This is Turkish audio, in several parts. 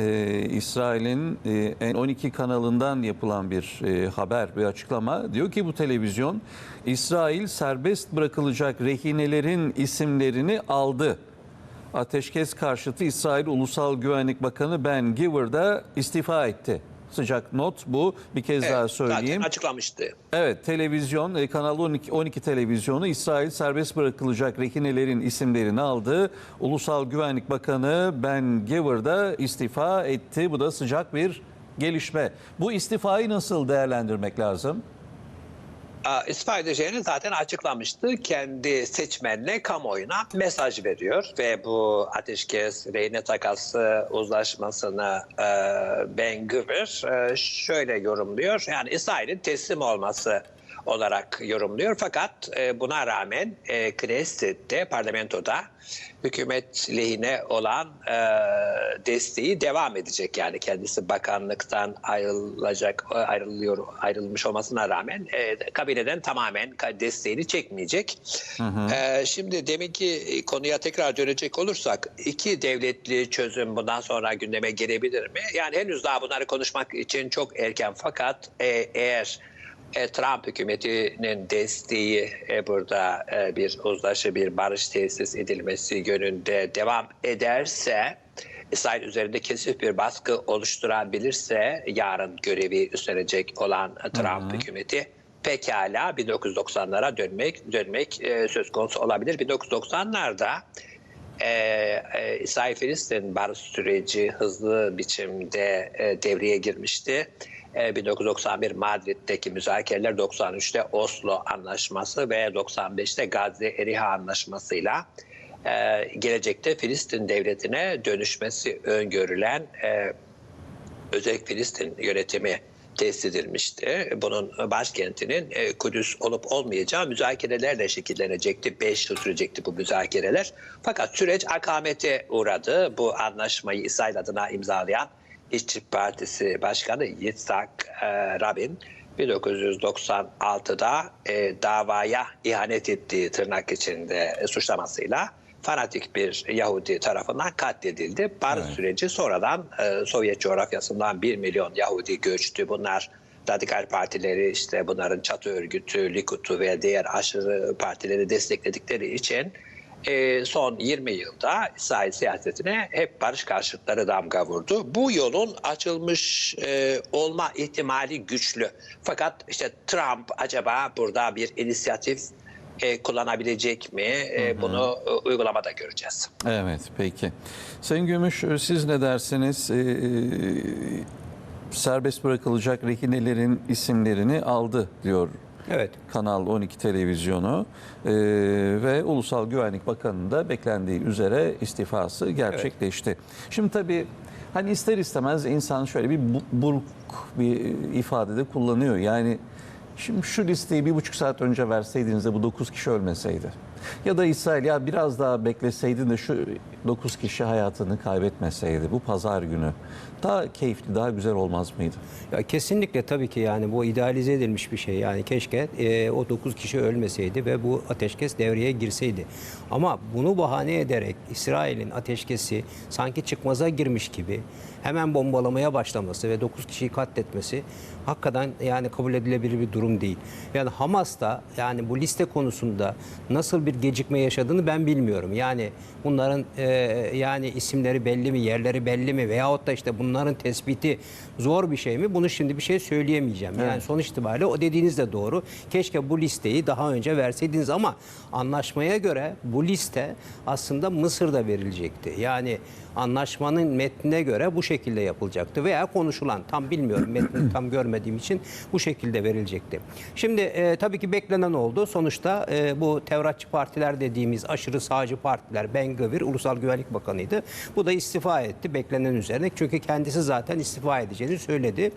e, İsrail'in e, 12 kanalından yapılan bir e, haber ve açıklama. Diyor ki bu televizyon İsrail serbest bırakılacak rehinelerin isimlerini aldı. Ateşkes karşıtı İsrail Ulusal Güvenlik Bakanı Ben Giver da istifa etti. Sıcak not bu. Bir kez daha söyleyeyim. Zaten açıklamıştı. Evet, televizyon, e, Kanal 12, 12 televizyonu İsrail serbest bırakılacak rehinelerin isimlerini aldı. Ulusal Güvenlik Bakanı Ben Giver da istifa etti. Bu da sıcak bir gelişme. Bu istifayı nasıl değerlendirmek lazım? İstifa edeceğini zaten açıklamıştı. Kendi seçmenine, kamuoyuna mesaj veriyor ve bu ateşkes, rehine takası uzlaşmasını e, Ben Gvir e, şöyle yorumluyor. Yani İsrail'in teslim olması olarak yorumluyor. Fakat e, buna rağmen e, Knesset'te, parlamentoda hükümet lehine olan e, desteği devam edecek. Yani kendisi bakanlıktan ayrılacak, ayrılıyor, ayrılmış olmasına rağmen e, kabineden tamamen desteğini çekmeyecek. E, şimdi deminki konuya tekrar dönecek olursak iki devletli çözüm bundan sonra gündeme gelebilir mi? Yani henüz daha bunları konuşmak için çok erken fakat e, eğer e, Trump hükümetinin desteği e, burada e, bir uzlaşı, bir barış tesis edilmesi yönünde devam ederse, İsrail üzerinde kesif bir baskı oluşturabilirse yarın görevi üstlenecek olan Trump hükümeti pekala 1990'lara dönmek dönmek e, söz konusu olabilir. 1990'larda e, e, İsrail-Filistin barış süreci hızlı biçimde e, devreye girmişti. E, 1991 Madrid'deki müzakereler 93'te Oslo Anlaşması ve 95'te Gazze-Eriha Anlaşması'yla e, gelecekte Filistin devletine dönüşmesi öngörülen e, özellik Filistin yönetimi tesis edilmişti. Bunun başkentinin e, Kudüs olup olmayacağı müzakerelerle şekillenecekti. Beş yıl sürecekti bu müzakereler. Fakat süreç akamete uğradı. Bu anlaşmayı İsrail adına imzalayan İşçi Partisi Başkanı Yitzhak e, Rabin 1996'da e, davaya ihanet ettiği tırnak içinde e, suçlamasıyla fanatik bir Yahudi tarafından katledildi. Barış süreci sonradan e, Sovyet coğrafyasından 1 milyon Yahudi göçtü. Bunlar radikal partileri işte bunların çatı örgütü, Likud'u ve diğer aşırı partileri destekledikleri için e, son 20 yılda İsrail siyasetine hep barış karşıtları damga vurdu. Bu yolun açılmış e, olma ihtimali güçlü. Fakat işte Trump acaba burada bir inisiyatif e, kullanabilecek mi? E, bunu e, uygulamada göreceğiz. Evet, peki. Sayın Gümüş, siz ne dersiniz? Ee, serbest bırakılacak rehinelerin isimlerini aldı diyor Evet. Kanal 12 televizyonu Ee, ve Ulusal Güvenlik Bakanı'nın da beklendiği üzere istifası gerçekleşti. Şimdi tabii hani ister istemez insan şöyle bir bu- buruk bir ifadede kullanıyor. Yani şimdi şu listeyi bir buçuk saat önce verseydiniz de bu 9 kişi ölmeseydi. Ya da İsrail ya biraz daha bekleseydin de şu 9 kişi hayatını kaybetmeseydi bu pazar günü. Daha keyifli, daha güzel olmaz mıydı? Ya kesinlikle tabii ki yani bu idealize edilmiş bir şey. Yani keşke e, o 9 kişi ölmeseydi ve bu ateşkes devreye girseydi. Ama bunu bahane ederek İsrail'in ateşkesi sanki çıkmaza girmiş gibi hemen bombalamaya başlaması ve 9 kişiyi katletmesi hakikaten yani kabul edilebilir bir durum değil. Yani Hamas da yani bu liste konusunda nasıl bir gecikme yaşadığını ben bilmiyorum. Yani bunların e, yani isimleri belli mi, yerleri belli mi veyahut da işte bunların tespiti zor bir şey mi? Bunu şimdi bir şey söyleyemeyeceğim. Yani sonuç itibariyle o dediğiniz de doğru. Keşke bu listeyi daha önce verseydiniz ama anlaşmaya göre bu liste aslında Mısır'da verilecekti. Yani anlaşmanın metnine göre bu şekilde yapılacaktı veya konuşulan tam bilmiyorum metni tam görmediğim için bu şekilde verilecekti. Şimdi e, tabii ki beklenen oldu. Sonuçta e, bu Tevratçı partiler dediğimiz aşırı sağcı partiler Ben Gvir Ulusal Güvenlik Bakanı'ydı. Bu da istifa etti beklenen üzerine. Çünkü kendisi zaten istifa edeceğini söyledi.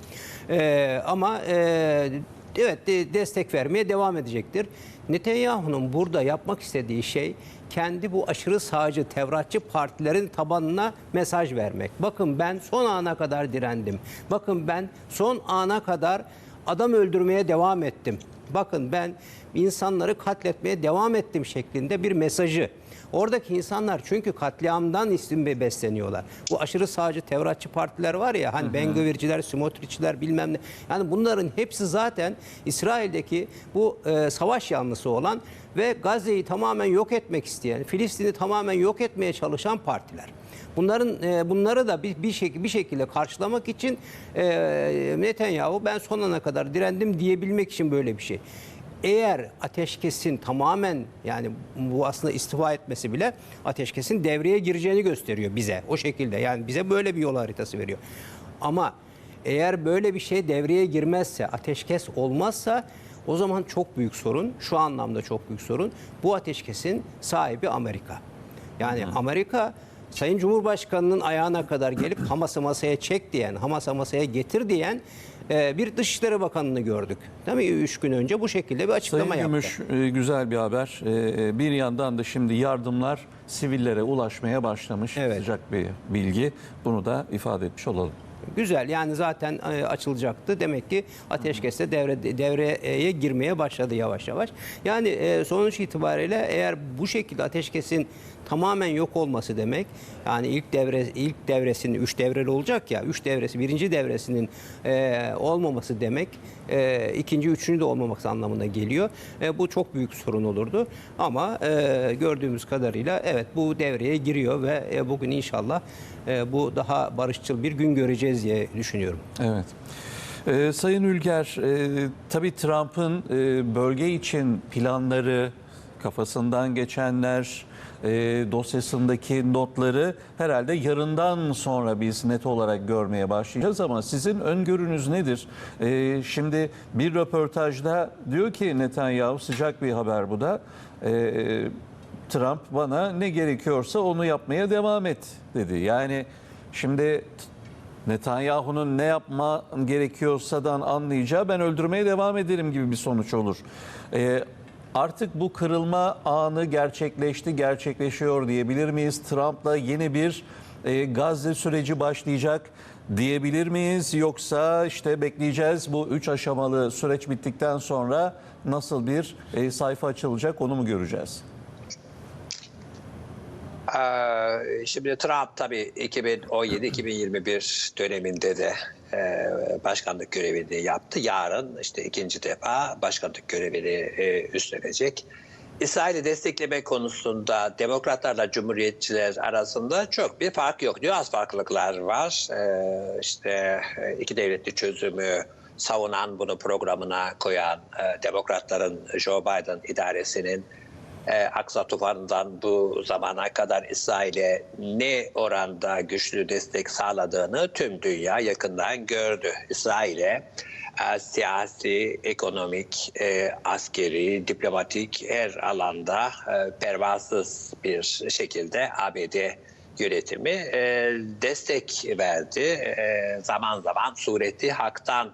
E, ama e, evet de- destek vermeye devam edecektir. Netanyahu'nun burada yapmak istediği şey kendi bu aşırı sağcı Tevratçı partilerin tabanına mesaj vermek. Bakın ben son ana kadar direndim. Bakın ben son ana kadar adam öldürmeye devam ettim. Bakın ben insanları katletmeye devam ettim şeklinde bir mesajı Oradaki insanlar çünkü katliamdan isim ve besleniyorlar. Bu aşırı sağcı Tevratçı partiler var ya hani Bengovirciler, Smotriçiler bilmem ne. Yani bunların hepsi zaten İsrail'deki bu e, savaş yanlısı olan ve Gazze'yi tamamen yok etmek isteyen, Filistin'i tamamen yok etmeye çalışan partiler. Bunların e, bunları da bir bir, şek- bir şekilde karşılamak için e, Netanyahu ben sonuna kadar direndim diyebilmek için böyle bir şey. Eğer ateşkesin tamamen yani bu aslında istifa etmesi bile ateşkesin devreye gireceğini gösteriyor bize o şekilde. Yani bize böyle bir yol haritası veriyor. Ama eğer böyle bir şey devreye girmezse, ateşkes olmazsa o zaman çok büyük sorun, şu anlamda çok büyük sorun. Bu ateşkesin sahibi Amerika. Yani Amerika Sayın Cumhurbaşkanı'nın ayağına kadar gelip Hamas'ı masaya çek diyen, Hamas'ı masaya getir diyen e, bir Dışişleri Bakanı'nı gördük. Değil mi? Üç gün önce bu şekilde bir açıklama Sayın yaptı. Gümüş e, güzel bir haber. E, Bir yandan da şimdi yardımlar sivillere ulaşmaya başlamış. Evet. Sıcak bir bilgi. Bunu da ifade etmiş olalım. Güzel yani zaten açılacaktı. Demek ki ateşkes de devre, devreye girmeye başladı yavaş yavaş. Yani sonuç itibariyle eğer bu şekilde ateşkesin tamamen yok olması demek yani ilk devre ilk devresinin üç devreli olacak ya üç devresi birinci devresinin e, olmaması demek e, ikinci üçüncü de olmaması anlamına geliyor. E, bu çok büyük sorun olurdu ama e, gördüğümüz kadarıyla evet bu devreye giriyor ve e, bugün inşallah e, bu daha barışçıl bir gün göreceğiz diye düşünüyorum. Evet. Ee, Sayın Ülger, e, tabii Trump'ın e, bölge için planları, kafasından geçenler, e, dosyasındaki notları herhalde yarından sonra biz net olarak görmeye başlayacağız ama sizin öngörünüz nedir? E, şimdi bir röportajda diyor ki Netanyahu sıcak bir haber bu da. E, Trump bana ne gerekiyorsa onu yapmaya devam et dedi. Yani şimdi Netanyahu'nun ne yapma gerekiyorsadan anlayacağı ben öldürmeye devam ederim gibi bir sonuç olur. Ee, artık bu kırılma anı gerçekleşti, gerçekleşiyor diyebilir miyiz? Trump'la yeni bir e, Gazze süreci başlayacak diyebilir miyiz? Yoksa işte bekleyeceğiz bu üç aşamalı süreç bittikten sonra nasıl bir e, sayfa açılacak onu mu göreceğiz? Ee, Şimdi Trump tabii 2017-2021 döneminde de e, başkanlık görevini yaptı. Yarın işte ikinci defa başkanlık görevini e, üstlenecek. İsrail'i destekleme konusunda demokratlarla cumhuriyetçiler arasında çok bir fark yok. Nüans farklılıklar var. Ee, işte e, iki devletli çözümü savunan, bunu programına koyan demokratların Joe Biden idaresinin e, Aksa tufanından bu zamana kadar İsrail'e ne oranda güçlü destek sağladığını tüm dünya yakından gördü. İsrail'e e, siyasi, ekonomik, e, askeri, diplomatik her alanda e, pervasız bir şekilde ABD yönetimi e, destek verdi. E, zaman zaman sureti haktan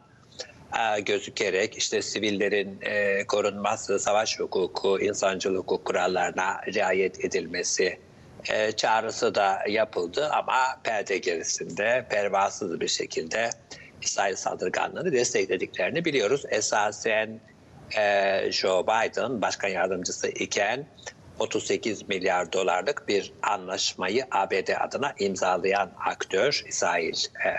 gözükerek işte sivillerin e, korunması, savaş hukuku, insancıl hukuk kurallarına riayet edilmesi e, çağrısı da yapıldı ama perde gerisinde pervasız bir şekilde İsrail saldırganlığını desteklediklerini biliyoruz. Esasen e, Joe Biden başkan yardımcısı iken 38 milyar dolarlık bir anlaşmayı ABD adına imzalayan aktör İsrail e,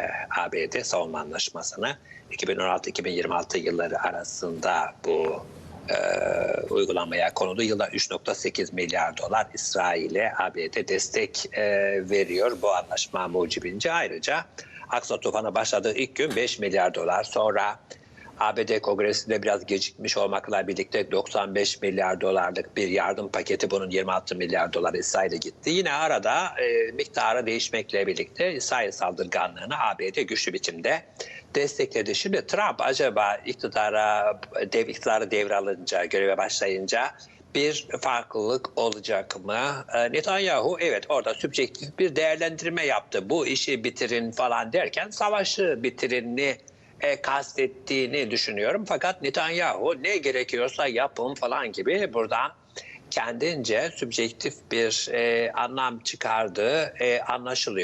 ABD savunma anlaşmasını 2016-2026 yılları arasında bu e, uygulamaya konuldu. Yılda 3.8 milyar dolar İsrail'e ABD destek e, veriyor bu anlaşma mucibince. Ayrıca Aksa tufanı başladığı ilk gün 5 milyar dolar sonra ABD Kongresi'nde biraz gecikmiş olmakla birlikte 95 milyar dolarlık bir yardım paketi bunun 26 milyar dolar İsrail'e gitti. Yine arada e, miktarı değişmekle birlikte İsrail saldırganlığını ABD güçlü biçimde destekledi. Şimdi Trump acaba iktidara dev iktidarı devralınca, göreve başlayınca bir farklılık olacak mı? E, Netanyahu evet orada sübjektif bir değerlendirme yaptı. Bu işi bitirin falan derken savaşı bitirinni e, kastettiğini düşünüyorum. Fakat Netanyahu ne gerekiyorsa yapın falan gibi buradan kendince sübjektif bir e, anlam çıkardığı e, anlaşılıyor.